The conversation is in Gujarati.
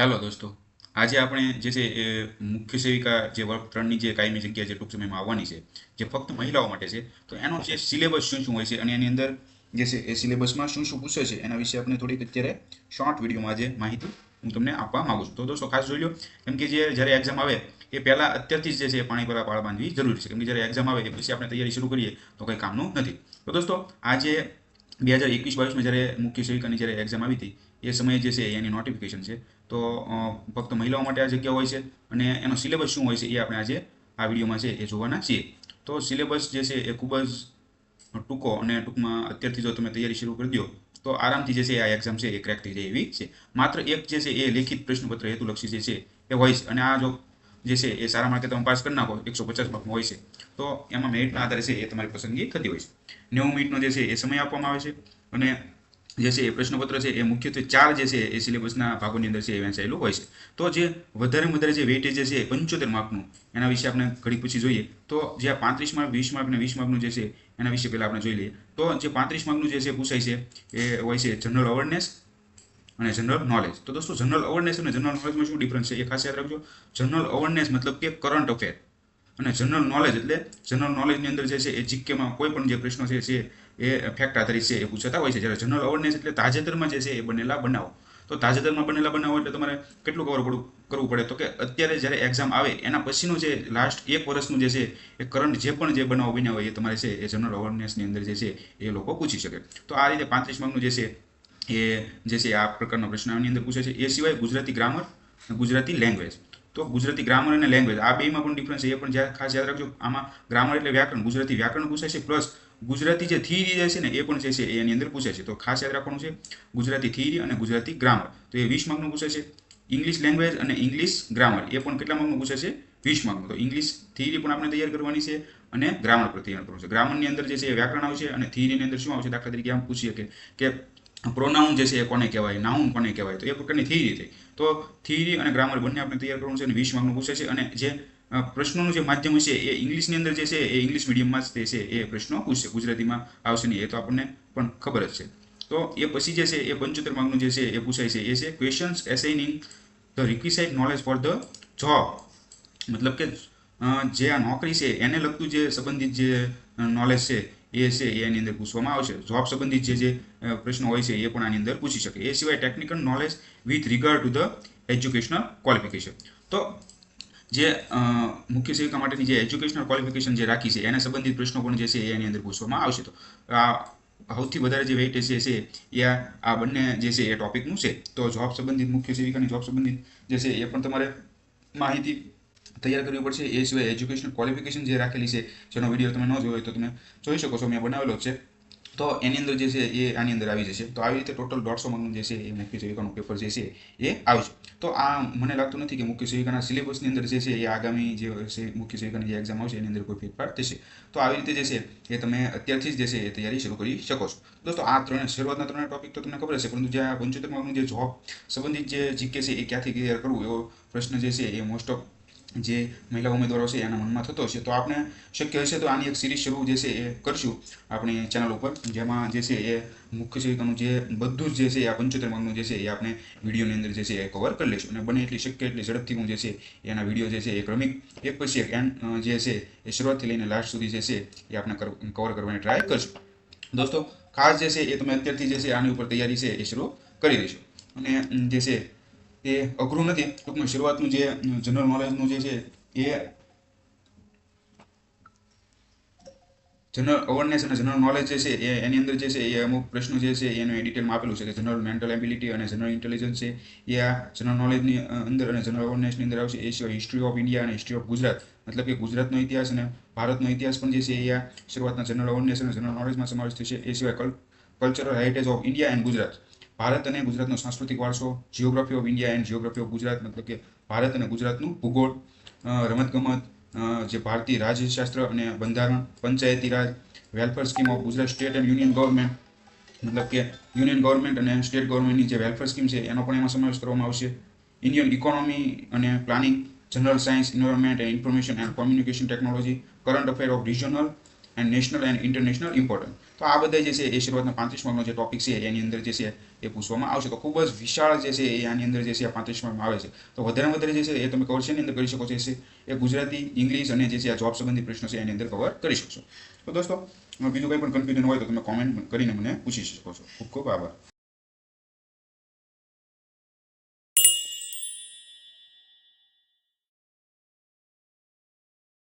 હેલો દોસ્તો. આજે આપણે જે છે એ મુખ્ય સેવિકા જે વર્ગ ત્રણની જે કાયમી જગ્યા જે ટૂંક સમયમાં આવવાની છે, જે ફક્ત મહિલાઓ માટે છે, તો એનો જે સિલેબસ શું શું હોય છે અને એની અંદર જે છે એ સિલેબસમાં શું શું પૂછે છે, એના વિશે આપણે થોડીક અત્યારે શોર્ટ વિડીયોમાં આજે માહિતી હું તમને આપવા માગું છું. તો દોસ્તો ખાસ જોઈ લો, કેમ કે જે જ્યારે એક્ઝામ આવે એ પહેલાં અત્યારથી જ જે છે પાણી પહેલાં પાળ બાંધવી જરૂરી છે. કેમ કે જ્યારે એક્ઝામ આવે એ પછી આપણે તૈયારી શરૂ કરીએ તો કંઈ કામનું નથી. તો દોસ્તો આજે બે હજાર એકવીસ બાવીસમાં જ્યારે મુખ્ય સેવિકાની જ્યારે એક્ઝામ આવી હતી એ સમયે જે છે એની નોટિફિકેશન છે તો ફક્ત મહિલાઓ માટે આ જગ્યા હોય છે અને એનો સિલેબસ શું હોય છે એ આપણે આજે આ વિડીયોમાં છે એ જોવાના છીએ તો સિલેબસ જે છે એ ખૂબ જ ટૂંકો અને ટૂંકમાં અત્યારથી જો તમે તૈયારી શરૂ કરી દો તો આરામથી જે છે આ એક્ઝામ છે એ ક્રેક થઈ જાય એવી છે માત્ર એક જે છે એ લેખિત પ્રશ્નપત્ર હેતુલક્ષી જે છે એ હોય છે અને આ જો જે છે એ સારા માર્કે તમે પાસ કરી નાખો એકસો પચાસ માર્કમાં હોય છે તો એમાં મેરિટના આધારે છે એ તમારી પસંદગી થતી હોય છે નેવું મિનિટનો જે છે એ સમય આપવામાં આવે છે અને જે છે એ પ્રશ્નપત્ર છે એ મુખ્યત્વે ચાર જે છે એ સિલેબસના ભાગોની અંદર છે એ વહેંચાયેલું હોય છે તો જે વધારેમાં વધારે જે વેઇટેજ જે છે પંચોતેર માર્કનું એના વિશે આપણે ઘડી પૂછી જોઈએ તો જે આ પાંત્રીસ માર્ક વીસ માર્ક અને વીસ માર્કનું જે છે એના વિશે પહેલાં આપણે જોઈ લઈએ તો જે પાંત્રીસ માર્કનું જે છે પૂછાય છે એ હોય છે જનરલ અવેરનેસ અને જનરલ નોલેજ તો દોસ્તો જનરલ અવેરનેસ અને જનરલ નોલેજમાં શું ડિફરન્સ છે એ ખાસ યાદ રાખજો જનરલ અવેરનેસ મતલબ કે કરંટ અફેર અને જનરલ નોલેજ એટલે જનરલ નોલેજની અંદર જે છે એ જીકેમાં કોઈ પણ જે પ્રશ્નો છે એ ફેક્ટ આધારિત છે એ પૂછાતા હોય છે. જ્યારે જનરલ અવેરનેસ એટલે તાજેતરમાં જે છે એ બનેલા બનાવો. તો તાજેતરમાં બનેલા બનાવો એટલે તમારે કેટલું કવર કરવું પડે? તો કે અત્યારે જ્યારે એક્ઝામ આવે, એના પછીનું જે લાસ્ટ એક વર્ષનું જે છે એ કરંટ જે પણ જે બનાવો બન્યા હોય એ તમારે છે એ જનરલ અવેરનેસની અંદર જે છે એ લોકો પૂછી શકે. તો આ રીતે પાંત્રીસ માર્કનું જે છે એ, જે છે આ પ્રકારના પ્રશ્નની અંદર પૂછે છે. એ સિવાય ગુજરાતી ગ્રામર ગુજરાતી લેંગ્વેજ તો ગુજરાતી ગ્રામર અને લેંગ્વેજ આ બેમાં પણ ડિફરન્સ એ પણ ખાસ યાદ રાખજો, આમાં ગ્રામર એટલે વ્યાકરણ, ગુજરાતી વ્યાકરણ પૂછાય છે પ્લસ ગુજરાતી જે થિયરી જે છે ને, એ પણ જે છે એની અંદર પૂછાય છે. તો ખાસ યાદ રાખવાનું છે, ગુજરાતી થિયરી અને ગુજરાતી ગ્રામર તો એ વીસ માર્કનું પૂછાય છે. ઇંગ્લિશ લેંગ્વેજ અને ઇંગ્લિશ ગ્રામર એ પણ કેટલા માર્કનું પૂછાય છે? વીસ માર્કનું. તો ઇંગ્લિશ થિયરી પણ આપણે તૈયાર કરવાની છે અને ગ્રામર પર તૈયાર કરવાનું છે. ગ્રામરની અંદર જે છે એ વ્યાકરણ આવશે અને થિયરીની અંદર શું આવશે દાખલા તરીકે આમ પૂછી શકે કે પ્રોનાઉન જે છે એ કોને કહેવાય, નાઉન કોને કહેવાય, તો એ પ્રકારની થિયરી થઈ તો થિયરી અને ગ્રામર બંને આપણે તૈયાર કરવાનું છે અને વીસ માર્કનું પૂછે છે અને જે પ્રશ્નોનું જે માધ્યમ છે એ ઇંગ્લિશની અંદર જે છે એ ઇંગ્લિશ મીડિયમમાં જ તે છે એ પ્રશ્નો પૂછશે ગુજરાતીમાં આવશે નહીં, એ તો આપણને પણ ખબર જ છે. તો એ પછી જે છે એ પંચોતેર માર્કનું જે છે એ પૂછાય છે, એ છે questions assigning the requisite knowledge for the job મતલબ કે જે આ નોકરી છે એને લગતું જે સંબંધિત જે નોલેજ છે એ છે, એ એની અંદર પૂછવામાં આવશે. જોબ સંબંધિત જે જે પ્રશ્નો હોય છે, એ પણ આની અંદર પૂછી શકે. એ સિવાય technical knowledge with regard to the educational qualification તો જે મુખ્ય સેવિકા માટેની જે એજ્યુકેશનલ ક્વોલિફિકેશન જે રાખી છે, એના સંબંધિત પ્રશ્નો પણ જે છે, એ એની અંદર પૂછવામાં આવશે. તો આ સૌથી વધારે જે વેઇટેજ છે, એ આ બંને જે છે, એ ટોપિકનું છે. તો જોબ સંબંધિત, મુખ્ય સેવિકાની જોબ સંબંધિત જે છે, એ પણ તમારે માહિતી તૈયાર કરવી પડશે. એ સિવાય એજ્યુકેશનલ ક્વોલિફિકેશન જે રાખેલી છે, જેનો વીડિયો તમે ન જોયો હોય તો તમે જોઈ શકો છો. મેં બનાવેલો છે. તો એની અંદર જે છે, એ આની અંદર આવી જશે. તો આવી રીતે ટોટલ દોઢસો માર્કનું જે છે, એ મુખ્ય સેવિકાનું પેપર જે છે, એ આવશે તો આ મને લાગતું નથી કે મુખ્ય સેવિકાના સિલેબસની અંદર જે છે, એ આગામી જે મુખ્ય સેવિકાની જે એક્ઝામ આવશે, એની અંદર કોઈ ફેરફાર થશે. તો આવી રીતે જે છે, એ તમે અત્યારથી જ જે છે, એ તૈયારી શરૂ કરી શકો છો. દોસ્તો, આ ત્રણ શરૂઆતના ત્રણ ટોપિક તો તમને ખબર હશે, પરંતુ જે આ પંચોતેર માર્કનું જે જોબ સંબંધિત જે જીકે છે, એ ક્યાંથી ક્લિયર કરવું, એવો પ્રશ્ન જે છે, એ મોસ્ટ ઓફ જે મહિલા ઉમેદવારો છે એના મનમાં થતો હશે તો આપણે શક્ય હશે તો આની એક સિરીઝ શરૂ જે છે એ કરશું આપણી ચેનલ ઉપર જેમાં જે છે એ મુખ્ય સેવિકાનું જે બધું જ જે છે આ પંચોતેર માર્ગનું જે છે એ આપણે વિડીયોની અંદર જે છે એ કવર કરી લઈશું અને બને એટલી શક્ય એટલી ઝડપથી હું જે છે એના વીડિયો જે છે એ ક્રમિક એક પછી એક એન્ડ જે છે એ શરૂઆતથી લઈને લાસ્ટ સુધી જે છે એ આપણે કવર કરવાની ટ્રાય કરશું દોસ્તો ખાસ જે છે એ તમે અત્યારથી જે છે આની ઉપર તૈયારી છે એ શરૂ કરી દઈશું અને જે છે એ અઘરું નથી. ટૂંકમાં શરૂઆતનું જે જનરલ નોલેજનું જે છે, એ જનરલ અવેરનેસ અને જનરલ નોલેજ જે છે, એ એની અંદર જે છે, એ અમુક પ્રશ્નો જે છે, એનું એ ડિટેલમાં આપેલું છે કે જનરલ મેન્ટલ એબિલિટી અને જનરલ ઇન્ટેલિજન્સ છે, એ આ જનરલ નોલેજની અંદર અને જનરલ અવેરનેસની અંદર આવશે. એ સિવાય હિસ્ટ્રી ઓફ ઇન્ડિયા અને હિસ્ટ્રી ઓફ ગુજરાત. મતલબ કે ગુજરાતનો ઇતિહાસ અને ભારતનો ઇતિહાસ પણ જે છે, એ આ શરૂઆતના જનરલ અવેરનેસ અને જનરલ નોલેજમાં સમાવેશ થશે એ સિવાય cultural heritage of India and Gujarat. Bharat અને ગુજરાતનો સાંસ્કૃતિક વારસો geography of India and geography of Gujarat, મતલબ કે ભારત અને ગુજરાતનું ભૂગોળ રમતગમત જે ભારતીય રાજ્યશાસ્ત્ર અને બંધારણ, panchayati raj welfare scheme of Gujarat state and union government મતલબ કે યુનિયન ગવર્મેન્ટ અને સ્ટેટ ગવર્મેન્ટની જે વેલફેર સ્કીમ છે, એનો પણ એમાં સમાવેશ કરવામાં આવશે. ઇન્ડિયન ઇકોનોમી અને planning general science environment and information and communication technology current affair of regional and national and international important તો આ બધા જે છે એ શરૂઆતના પાંત્રીસ માર્કનો જે ટોપિક છે, એની અંદર જે છે એ પૂછવામાં આવશે. તો ખૂબ જ વિશાળ જે છે એ આની અંદર જે છે આ પાંત્રીસ માર્કમાં આવે છે. તો વધારે વધારે જે છે એ તમે ક્વેશ્ચનની અંદર કરી શકો છો. એ ગુજરાતી, ઇંગ્લિશ અને જે છે આ જોબ સંબંધી પ્રશ્નો છે એની અંદર કવર કરી શકશો તો દોસ્તો બીજું કંઈ પણ કન્ફ્યુઝન હોય તો તમે કોમેન્ટ કરીને મને પૂછી શકો છો. ખૂબ ખૂબ આભાર.